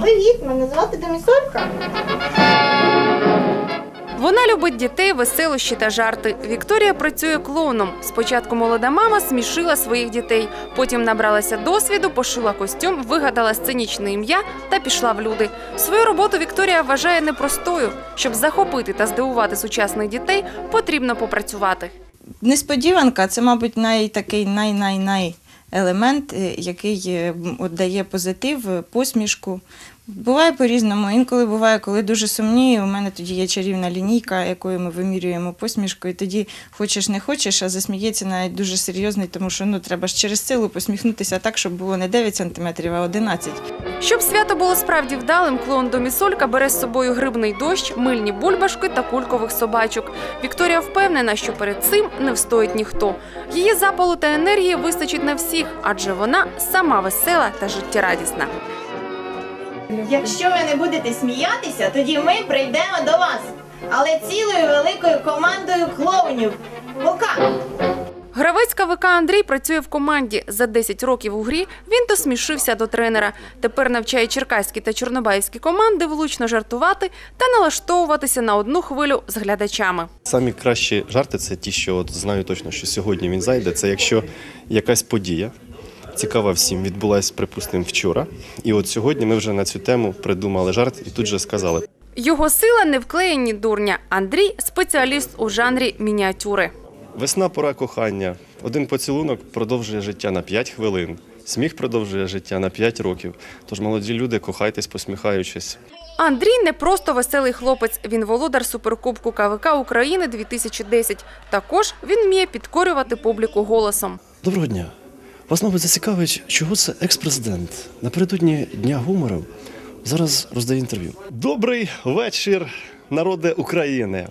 Привіт, мене звати Демісолька. Вона любить дітей, веселощі та жарти. Вікторія працює клоуном. Спочатку молода мама смішила своїх дітей, потім набралася досвіду, пошила костюм, вигадала сценічне ім'я та пішла в люди. Свою роботу Вікторія вважає непростою. Щоб захопити та здивувати сучасних дітей, потрібно попрацювати. Несподіванка це, мабуть, най, такий най-най-най елемент, е, який е, от дає позитив, е, посмішку. Буває по-різному. Інколи буває, коли дуже сумні. У мене тоді є чарівна лінійка, якою ми вимірюємо посмішку, і тоді хочеш не хочеш, а засміється навіть дуже серйозний, тому що ну треба ж через силу посміхнутися так, щоб було не 9 сантиметрів, а 11. Щоб свято було справді вдалим, клоун Домісолька бере з собою грибний дощ, мильні бульбашки та кулькових собачок. Вікторія впевнена, що перед цим не встоїть ніхто. Її запалу та енергії вистачить на всіх, адже вона сама весела та життєрадісна. Якщо ви не будете сміятися, тоді ми прийдемо до вас. Але цілою великою командою клоунів. Пока! Гравець КВК Андрій працює в команді. За 10 років у грі він досмішився до тренера. Тепер навчає черкаські та чорнобаївські команди влучно жартувати та налаштовуватися на одну хвилю з глядачами. Самі кращі жарти це ті, що от знаю точно, що сьогодні він зайде. Це якщо якась подія цікава всім, відбулася, припустимо, вчора. І от сьогодні ми вже на цю тему придумали жарт і тут же сказали. Його сила не вклеєні дурня. Андрій спеціаліст у жанрі мініатюри. Весна пора кохання. Один поцілунок продовжує життя на 5 хвилин. Сміх продовжує життя на 5 років. Тож, молоді люди, кохайтесь, посміхаючись. Андрій не просто веселий хлопець. Він володар суперкубку КВК України 2010. Також він вміє підкорювати публіку голосом. Доброго дня. Вас, мабуть, зацікавить, чого це екс-президент напередодні Дня гумору зараз роздає інтерв'ю. Добрий вечір, народи України.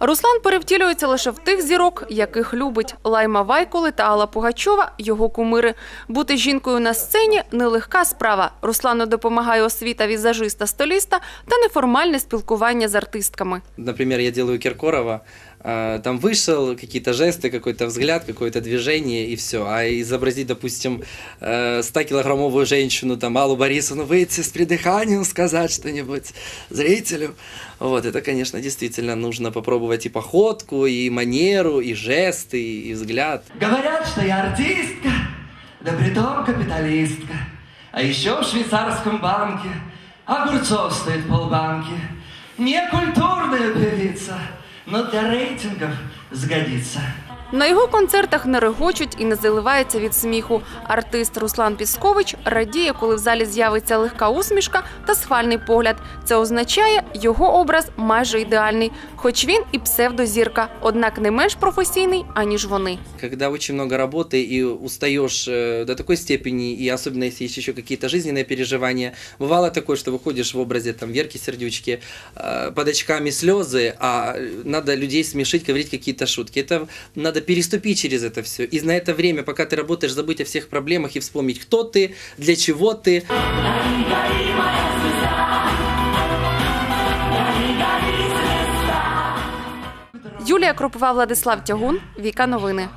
Руслан перевтілюється лише в тих зірок, яких любить Лайма Вайколи та Алла Пугачова, його кумири. Бути жінкою на сцені нелегка справа. Руслану допомагає освіта візажиста століста та неформальне спілкування з артистками. Например, я делаю Киркорова, а, там вышел, какие-то жесты, какой-то взгляд, какое-то движение и все. А изобразить, допустим, 100-килограммовую женщину, там, Аллу Борисовну, выйти с придыханием, сказать что-нибудь зрителю. Вот, это, конечно, действительно нужно попробовать и походку, и манеру, и жесты, и взгляд. Говорят, что я артистка, да притом капиталистка. А еще в швейцарском банке огурцов стоит полбанки. Не культурная певица, но для рейтингов сгодится. На його концертах не регочуть і не заливаються від сміху. Артист Руслан Піскович радіє, коли в залі з'явиться легка усмішка та схвальний погляд. Це означає, його образ майже ідеальний, хоч він і псевдозірка, однак не менш професійний, аніж вони. Когда очень много работы и устаешь э, до такой степени, и особенно если есть еще какие-то жизненные переживания, бывало такое, что выходишь в образе там Верки Сердючки, э, под очками слезы, а надо людей смешить, говорить какие-то шутки. Это надо переступить через это все. И на это время, пока ты работаешь, забыть о всех проблемах и вспомнить, кто ты, для чего ты. Юлія Кропова, Владислав Тягун, Віка Новини.